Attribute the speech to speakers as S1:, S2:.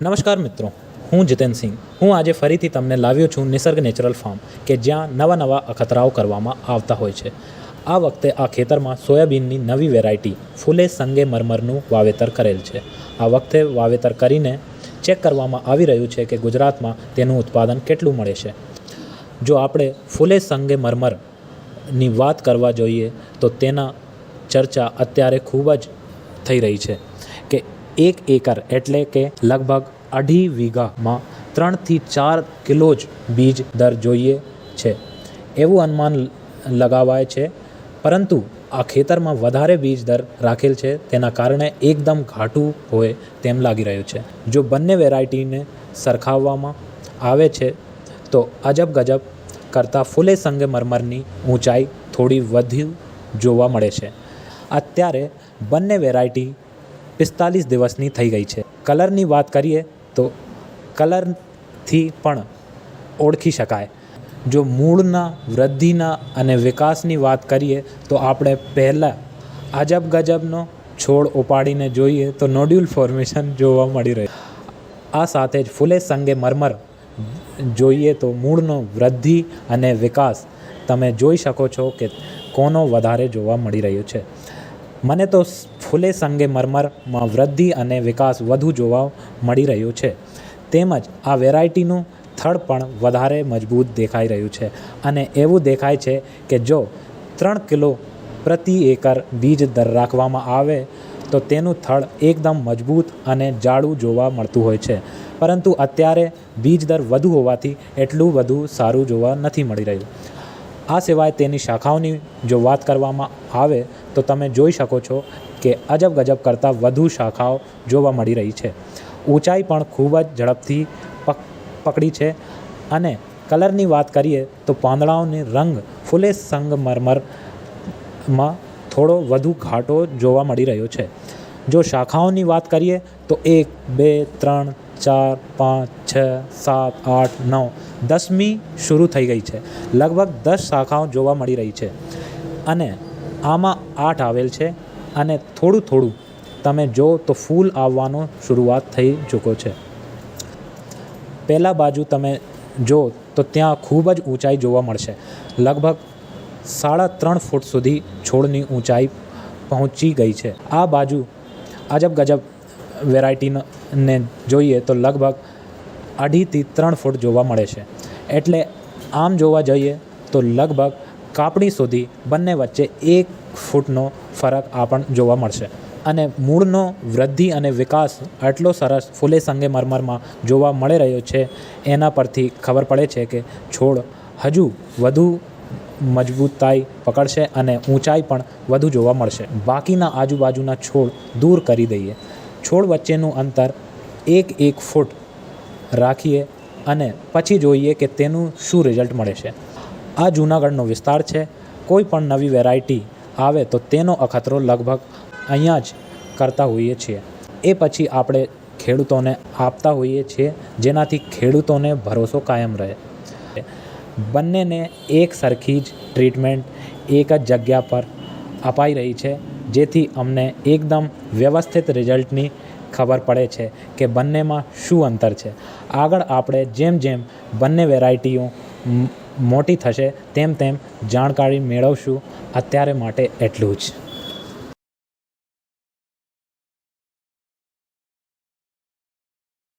S1: નમસ્કાર મિત્રો, હું જીતેન સિંહ. હું આજે ફરીથી તમને લાવ્યો છું નિસર્ગ નેચરલ ફાર્મ કે જ્યાં નવા નવા અખતરાઓ કરવામાં આવતા હોય છે. આ વખતે આ ખેતરમાં સોયાબીનની નવી વેરાયટી ફૂલે સંગે મરમરનું વાવેતર કરેલ છે. આ વખતે વાવેતર કરીને ચેક કરવામાં આવી રહ્યું છે કે ગુજરાતમાં તેનું ઉત્પાદન કેટલું મળે છે. જો આપણે ફૂલે સંગે મરમરની વાત કરવા જોઈએ, તો તેના ચર્ચા અત્યારે ખૂબ જ થઈ રહી છે. એક એકર એટલે કે લગભગ અઢી વીઘામાં ત્રણથી ચાર કિલો જ બીજ દર જોઈએ છે. એવું અનુમાન લગાવાય છે, પરંતુ આ ખેતરમાં વધારે બીજ દર રાખેલ છે, તેના કારણે એકદમ ઘાટું હોય તેમ લાગી રહ્યું છે. જો બંને વેરાયટીને સરખાવવામાં આવે છે, તો અજબ ગજબ કરતાં ફૂલે સંગે મરમરની ઊંચાઈ થોડી વધુ જોવા મળે છે. અત્યારે બંને વેરાયટી પિસ્તાલીસ દિવસની થઈ ગઈ છે. કલરની વાત કરીએ તો કલરથી પણ ઓળખી શકાય. જો મૂળના, વૃદ્ધિના અને વિકાસની વાત કરીએ તો આપણે પહેલાં અજબ ગજબનો છોડ ઉપાડીને જોઈએ તો નોડ્યુલ ફોર્મેશન જોવા મળી રહ્યું. આ સાથે જ ફૂલે સંગે મરમર જોઈએ તો મૂળનો વૃદ્ધિ અને વિકાસ તમે જોઈ શકો છો કે કોનો વધારે જોવા મળી રહ્યો છે. મને તો ફૂલે સંગે મરમરમાં વૃદ્ધિ અને વિકાસ વધુ જોવા મળી રહ્યું છે. તેમજ આ વેરાયટીનું થડ પણ વધારે મજબૂત દેખાઈ રહ્યું છે. અને એવું દેખાય છે કે જો ત્રણ કિલો પ્રતિ એકર બીજ દર રાખવામાં આવે, તો તેનું થડ એકદમ મજબૂત અને જાડું જોવા મળતું હોય છે. પરંતુ અત્યારે બીજ દર વધુ હોવાથી એટલું વધુ સારું જોવા નથી મળી રહ્યું. આ સિવાય તેની શાખાઓની જો વાત કરવામાં આવે તો તમે જોઈ શકો છો કે અજબ ગજબ કરતાં વધુ શાખાઓ જોવા મળી રહી છે. ઊંચાઈ પણ ખૂબ જ ઝડપથી પક, પકડી છે અને કલરની વાત કરીએ તો પાંદડાઓની રંગ ફૂલે સંગમરમરમાં થોડો વધુ ઘાટો જોવા મળી રહ્યો છે. જો શાખાઓની વાત કરીએ તો એક, બે, ત્રણ ચાર, પાંચ, છ, સાત, આઠ, નવ, દસમી શરૂ થઈ ગઈ છે. લગભગ દસ શાખાઓ જોવા મળી રહી છે. અને આમાં આઠ આવેલ છે અને થોડું થોડું તમે જો તો ફૂલ આવવાનો શરૂઆત થઈ ચૂકો છે. પહેલાં બાજુ તમે જો તો ત્યાં ખૂબ જ ઊંચાઈ જોવા મળશે. લગભગ સાડા ત્રણ ફૂટ સુધી છોડની ઊંચાઈ પહોંચી ગઈ છે. આ બાજુ અજબ ગજબ વેરાયટીને જોઈએ તો લગભગ અઢીથી ત્રણ ફૂટ જોવા મળે છે. એટલે આમ જોવા જઈએ તો લગભગ કાપણી સુધી બંને વચ્ચે એક ફૂટનો ફરક આપણ જોવા મળશે. અને મૂળનો વૃદ્ધિ અને વિકાસ આટલો સરસ ફૂલે સંગે મરમરમાં જોવા મળી રહ્યો છે, એના પરથી ખબર પડે છે કે છોડ હજુ વધુ મજબૂતાઈ પકડશે અને ઊંચાઈ પણ વધુ જોવા મળશે. બાકીના આજુબાજુના છોડ દૂર કરી દઈએ. છોડ વચ્ચેનું અંતર એક એક ફૂટ રાખીએ અને પછી જોઈએ કે તેનું શું રિઝલ્ટ મળે છે. આ જૂનાગઢનો વિસ્તાર છે. કોઈ પણ નવી વેરાયટી આવે તો તેનો અખતરો લગભગ અહીંયા જ કરતા હોઈએ છીએ. એ પછી આપણે ખેડૂતોને આપતા હોઈએ છીએ જેનાથી ખેડૂતોને ભરોસો કાયમ રહે. બંનેને એક સરખી જ ટ્રીટમેન્ટ એક જ જગ્યા પર અપાઈ રહી છે. જેથી અમને એકદમ વ્યવસ્થિત રિઝલ્ટની ખબર પડે છે કે બંનેમાં શું અંતર છે. આગળ આપણે જેમ જેમ બંને વેરાયટીઓ મોટી થશે, તેમ તેમ જાણકારી મેળવશું. અત્યારે માટે એટલું જ.